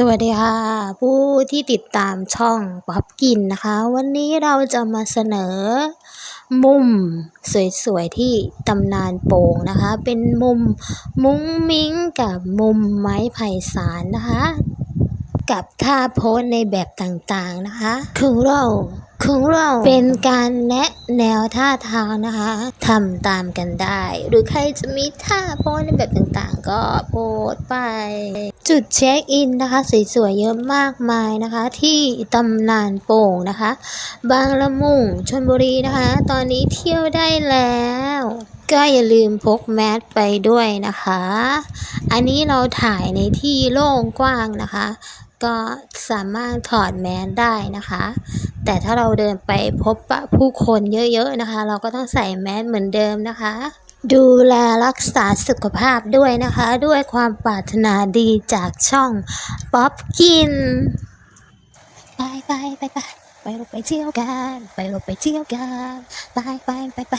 สวัสดีค่ะ ผู้ที่ติดตามช่องป๊อปกินนะคะ วันนี้เราจะมาเสนอ มุมสวยๆที่ตำนานโป่งนะคะ เป็นมุมมุ้งมิ้งกับมุมไม้ไผ่สารนะคะ กับท่าโพสในแบบต่างๆนะคะ คือเรา ของเราเป็นการแนะแนวท่าทางนะคะทำตามกันได้ หรือใครจะมีท่าโพสในแบบต่างๆ ก็โพสไป จุดเช็คอินนะคะสวยๆเยอะมากมายนะคะ ที่ตำนานโป่งนะคะ บางละมุงชนบุรีนะคะ ตอนนี้เที่ยวได้แล้วก็อย่าลืมพกแมสไปด้วยนะคะ อันนี้เราถ่ายในที่โล่งกว้างนะคะ ก็สามารถถอดแมสได้นะคะ แต่ถ้าเราเดินไปพบปะผู้คนเยอะๆนะคะ เราก็ต้องใส่แมสเหมือนเดิมนะคะ ดูแลรักษาสุขภาพด้วยนะคะ ด้วยความปรารถนาดีจากช่องป๊อปกิน ไปไปไปไปไปเราไปเที่ยวกัน ไปเราไปเที่ยวกันไปไปไปไป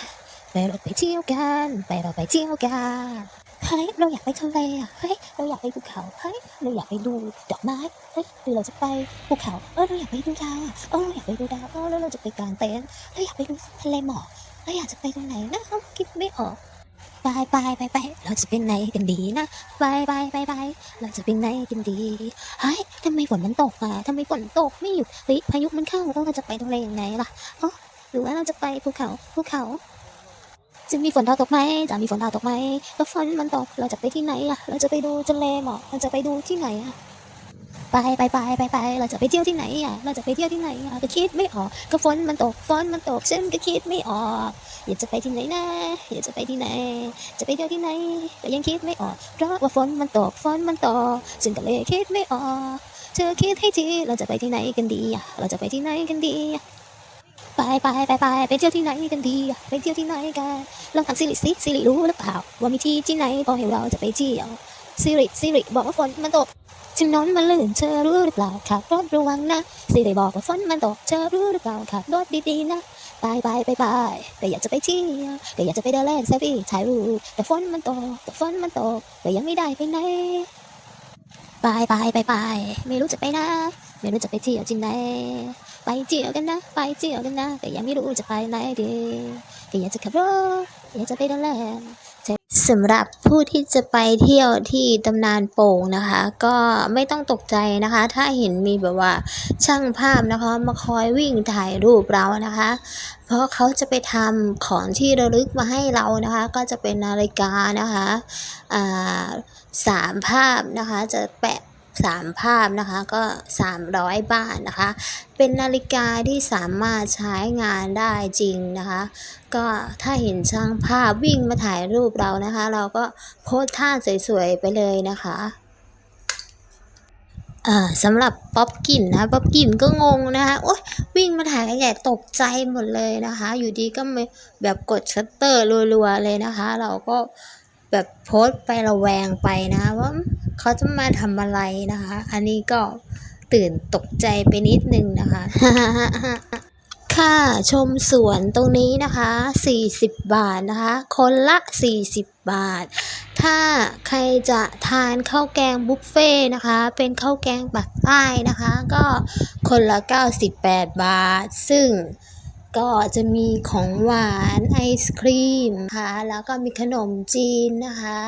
ไปเราไปเที่ยวกันไปเราไปเที่ยวกัน เฮ้ยเราอยากไปทะเลอะเฮ้ยเราอยากไปภูเขาเฮ้ยเราอยากไปดูดอกไม้เฮ้ยหรือเราจะไปภูเขาเออเราอยากไปดูดาวอะเออเราอยากไปดูดาวเออแล้วเราจะไปกางเต็นท์เราอยากไปดูทะเลหมอกเราอยากจะไปตรงไหนนะเราคิดไม่ออกไปไปไปไปเราจะเป็นไหนกันดีนะไปไปไปไปเราจะเป็นไหนกันดีเฮ้ยทำไมฝนมันตกอะทำไมฝนตกไม่หยุดเฮ้ยพายุมันเข้าแล้วเราจะไปทะเลยังไงล่ะเออหรือว่าเราจะไปภูเขาภูเขา จะมีฝนดาวตกไหมจะมีฝนดาวตกไหมแล้วฝนมันตกเราจะไปที่ไหนอะ เราจะไปดูทะเลหมอกเราจะไปดูที่ไหนอะไปไปไปไปไปเราจะไปเที่ยวที่ไหนอะ เราจะไปเที่ยวที่ไหนอะก็คิดไม่ออกก็ฝนมันตกฝนมันตกฉันก็คิดไม่ออกอยากจะไปที่ไหนนะอยากจะไปที่ไหน จะไปเที่ยวที่ไหนก็ยังคิดไม่ออก เพราะว่าฝนมันตกฝนมันตกฉันก็เลยคิดไม่ออกเธอคิดให้ทีเราจะไปที่ไหนกันดีอะ เราจะไปที่ไหนกันดีอะ ไปไปไปไปไปเที่ยวที่ไหนกันดีอะไปเที่ยวที่ไหนกันลองถามซิริสิซิริรู้หรือเปล่าว่ามีที่ที่ไหนพอเห็นเราจะไปเที่ยวซิริซิริบอกว่าฝนมันตกถนนมันลื่นเธอรู้หรือเปล่าขับรถระวังนะซิริบอกว่าฝนมันตกเธอรู้หรือเปล่าขับรถดีๆนะไปไปไปไปก็อยากจะไปเที่ยวก็อยากจะไปเดินเล่นเซฟี่ถ่ายรูปแต่ฝนมันตกแต่ฝนมันตกก็ยังไม่ได้ไปไหนไปไปไปไปไม่รู้จะไปนะไม่รู้จะไปเที่ยวที่ไหน ไปเที่ยวกันนะ ไปเที่ยวกันนะ แต่ยังไม่รู้จะไปไหนดีก็อยากจะขับรถอยากจะไปเดินเล่นสำหรับผู้ที่จะไปเที่ยวที่ตำนานโป่งนะคะ ก็ไม่ต้องตกใจนะคะ ถ้าเห็นมีแบบว่าช่างภาพนะคะ มาคอยวิ่งถ่ายรูปเรานะคะ เพราะเขาจะไปทำของที่ระลึกมาให้เรานะคะ ก็จะเป็นนาฬิกานะคะสามภาพนะคะจะแปะ สามภาพนะคะก็ 300 บาทนะคะ เป็นนาฬิกาที่สามารถใช้งานได้จริงนะคะ ก็ถ้าเห็นช่างภาพวิ่งมาถ่ายรูปเรานะคะ เราก็โพสท่าสวยๆไปเลยนะคะสำหรับป๊อปกินนะป๊อปกินก็งงนะคะโอ๊ยวิ่งมาถ่ายกันใหญ่ตกใจหมดเลยนะคะ อยู่ดีก็แบบกดชัตเตอร์รัวๆเลยนะคะ เราก็แบบโพสไประแวงไปนะว่า เขาจะมาทำอะไรนะคะ อันนี้ก็ตื่นตกใจไปนิดนึงนะคะ ค่าชมสวนตรงนี้นะคะ 40 บาทนะคะ คนละ 40 บาท ถ้าใครจะทานข้าวแกงบุฟเฟ่ต์นะคะ เป็นข้าวแกงปักใต้นะคะ ก็คนละ 98 บาท ซึ่งก็จะมีของหวานไอศครีมนะคะแล้วก็มีขนมจีนนะคะ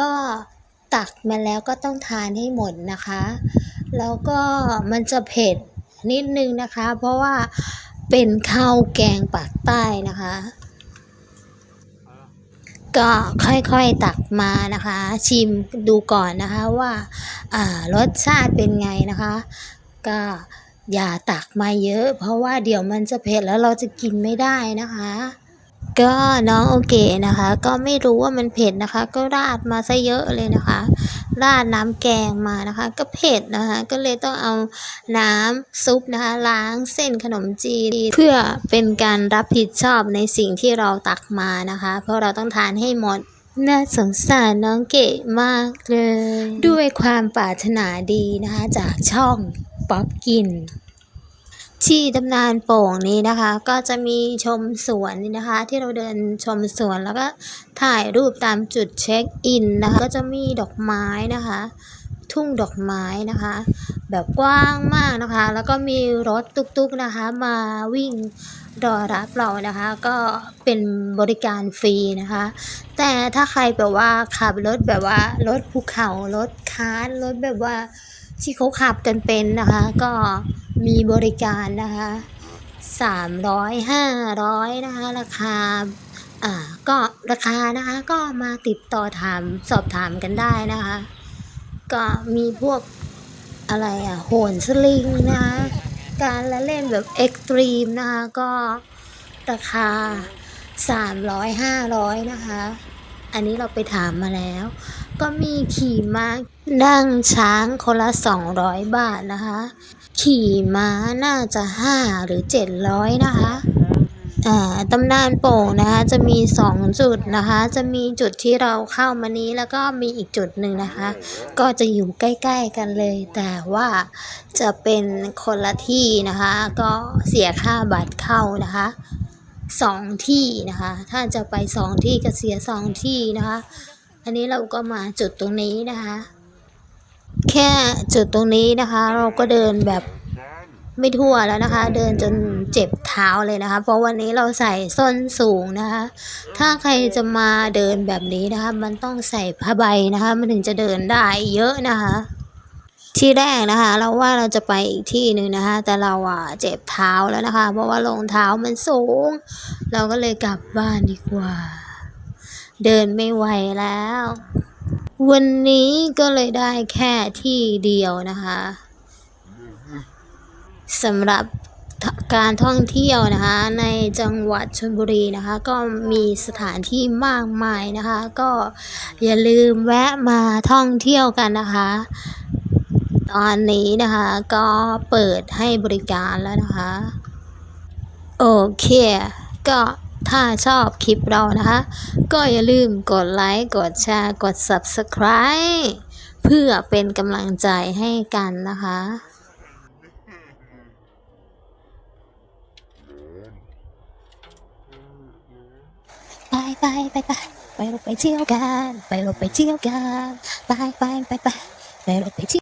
ก็ ตักมาแล้วก็ต้องทานให้หมดนะคะ แล้วก็มันจะเผ็ดนิดนึงนะคะ เพราะว่าเป็นข้าวแกงปากใต้นะคะ ก็ค่อยๆตักมานะคะ ชิมดูก่อนนะคะว่าารสชาติเป็นไงนะคะ ก็อย่าตักมาเยอะ เพราะว่าเดี๋ยวมันจะเผ็ดแล้วเราจะกินไม่ได้นะคะ ก็น้องโอเคนะคะ ก็ไม่รู้ว่ามันเผ็ดนะคะ ก็ราดมาซะเยอะเลยนะคะ ราดน้ำแกงมานะคะ ก็เผ็ดนะคะ ก็เลยต้องเอาน้ำซุปนะคะ ล้างเส้นขนมจีนเพื่อเป็นการรับผิดชอบในสิ่งที่เราตักมานะคะ เพราะเราต้องทานให้หมดน่าสงสารน้องเก๋มากเลย ด้วยความปรารถนาดีนะคะ จากช่องป๊อปกิน ที่ตำนานโป่งนี้นะคะ ก็จะมีชมสวนนี่นะคะ ที่เราเดินชมสวนแล้วก็ถ่ายรูปตามจุดเช็คอินนะคะ ก็จะมีดอกไม้นะคะ ทุ่งดอกไม้นะคะ แบบกว้างมากนะคะ แล้วก็มีรถตุกๆนะคะ มาวิ่งรอรับเรานะคะ ก็เป็นบริการฟรีนะคะ แต่ถ้าใครแบบว่าขับรถแบบว่ารถภูเขารถคาร์รถแบบว่าที่เขาขับกันเป็นนะคะ ก็ มีบริการนะคะสามร้อยห้าร้อยนะคะราคาอ่าก็ราคานะคะก็มาติดต่อถามสอบถามกันได้นะคะ ก็มีพวกอะไรอะโหนสลิงนะคะการละเล่นแบบเอ็กตรีมนะคะก็ราคา300 500นะคะ อันนี้เราไปถามมาแล้ว ก็มีขี่ม้านั่งช้างคนละ200บาทนะคะ ขี่ม้าน่าจะ5หรือ700นะคะอ่าตำนานโป่งนะคะจะมี2จุดนะคะ จะมีจุดที่เราเข้ามานี้แล้วก็มีอีกจุดหนึ่งนะคะ ก็จะอยู่ใกล้ ๆกันเลย แต่ว่าจะเป็นคนละที่นะคะ ก็เสียค่าบัตรเข้านะคะสองที่นะคะ ถ้าจะไปสองที่ก็เสียสองที่นะคะ อันนี้เราก็มาจุดตรงนี้นะคะ แค่จุดตรงนี้นะคะ เราก็เดินแบบไม่ทั่วแล้วนะคะ เดินจนเจ็บเท้าเลยนะคะ เพราะวันนี้เราใส่ส้นสูงนะคะ ถ้าใครจะมาเดินแบบนี้นะคะ มันต้องใส่ผ้าใบนะคะ มันถึงจะเดินได้เยอะนะคะ ที่แรกนะคะ เราว่าเราจะไปอีกที่หนึ่งนะคะ แต่เราอะเจ็บเท้าแล้วนะคะ เพราะว่ารองเท้ามันสูง เราก็เลยกลับบ้านดีกว่า เดินไม่ไหวแล้ว วันนี้ก็เลยได้แค่ที่เดียวนะคะสำหรับการท่องเที่ยวนะคะ ในจังหวัดชลบุรีนะคะ ก็มีสถานที่มากมายนะคะ ก็อย่าลืมแวะมาท่องเที่ยวกันนะคะ ตอนนี้นะคะก็เปิดให้บริการแล้วนะคะ โอเค ก็ ถ้าชอบคลิปเรานะคะ ก็อย่าลืมกดไลค์ กดแชร์ กด Subscribe เพื่อเป็นกำลังใจให้กันนะคะไปไปไปไปไปรไปเที่ยวกัน ไปรไปเที่ยวกัน ไปไปไปไปไปรไปเที่ยว